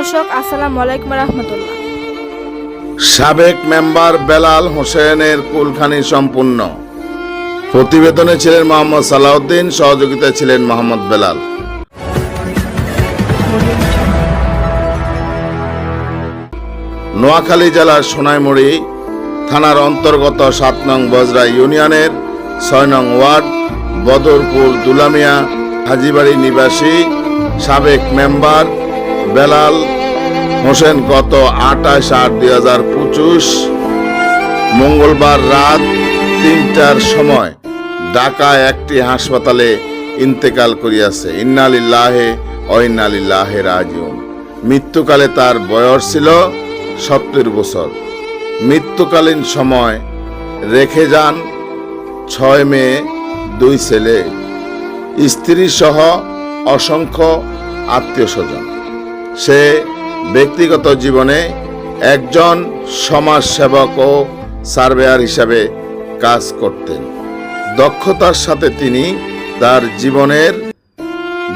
দর্শক, আসসালামু আলাইকুম রহমতুল্লাহ। সাবেক মেম্বার বেলাল হোসেনের কুলখানি সম্পূর্ণ। প্রতিবেদনে ছিলেন মোহাম্মদ সালাউদ্দিন, সহযোগিতায় ছিলেন মোহাম্মদ বেলাল। নোয়াখালী জেলার সোনাইমুড়ি থানার অন্তর্গত সাত নং বজরা ইউনিয়নের ছয় নং ওয়ার্ড, বদরপুর দুলামিয়া হাজিবাড়ি নিবাসী সাবেক মেম্বার বেলাল হোসেন গত আঠাশ আট দুই হাজার পঁচিশ মঙ্গলবার রাত তিনটার সময় ঢাকা একটি হাসপাতালে ইন্তেকাল করিয়াছে। ইন্নালিল্লাহে অইন্নালিল্লাহে রাজিউন। মৃত্যুকালে তার বয়স ছিল সত্তর বছর। মৃত্যুকালীন সময় রেখে যান ছয় মেয়ে দুই ছেলে। স্ত্রী সহ অসংখ্য আত্মীয় স্বজন সে ব্যক্তিগত জীবনে একজন সমাজসেবক ও সার্ভেয়ার হিসাবে কাজ করতেন। দক্ষতার সাথে তিনি তার জীবনের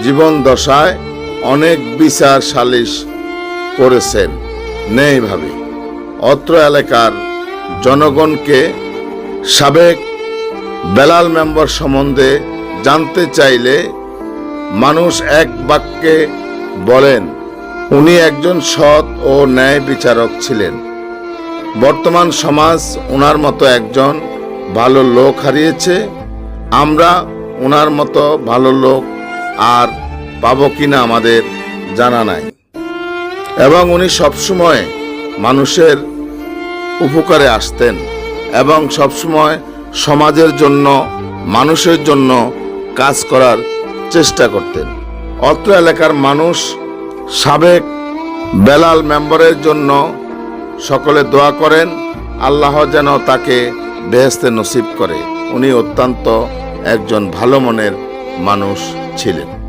জীবন দশায় অনেক বিচার সালিশ করেছেন। ন্যায়ভাবে অত্র এলাকার জনগণকে সাবেক বেলাল মেম্বার সম্বন্ধে জানতে চাইলে মানুষ এক বাক্যে বলেন উনি একজন সৎ ও ন্যায় বিচারক ছিলেন। বর্তমান সমাজ ওনার মতো একজন ভালো লোক হারিয়েছে। আমরা ওনার মতো ভালো লোক আর পাবো কিনা আমাদের জানা নাই। এবং উনি সবসময় মানুষের উপকারে আসতেন এবং সবসময় সমাজের জন্য, মানুষের জন্য কাজ করার চেষ্টা করতেন। অত্র এলাকার মানুষ সাবেক বেলাল মেম্বারের জন্য সকলে দোয়া করেন, আল্লাহ যেন তাকে বেহেস্তে নসিব করে। উনি অত্যন্ত একজন ভালো মনের মানুষ ছিলেন।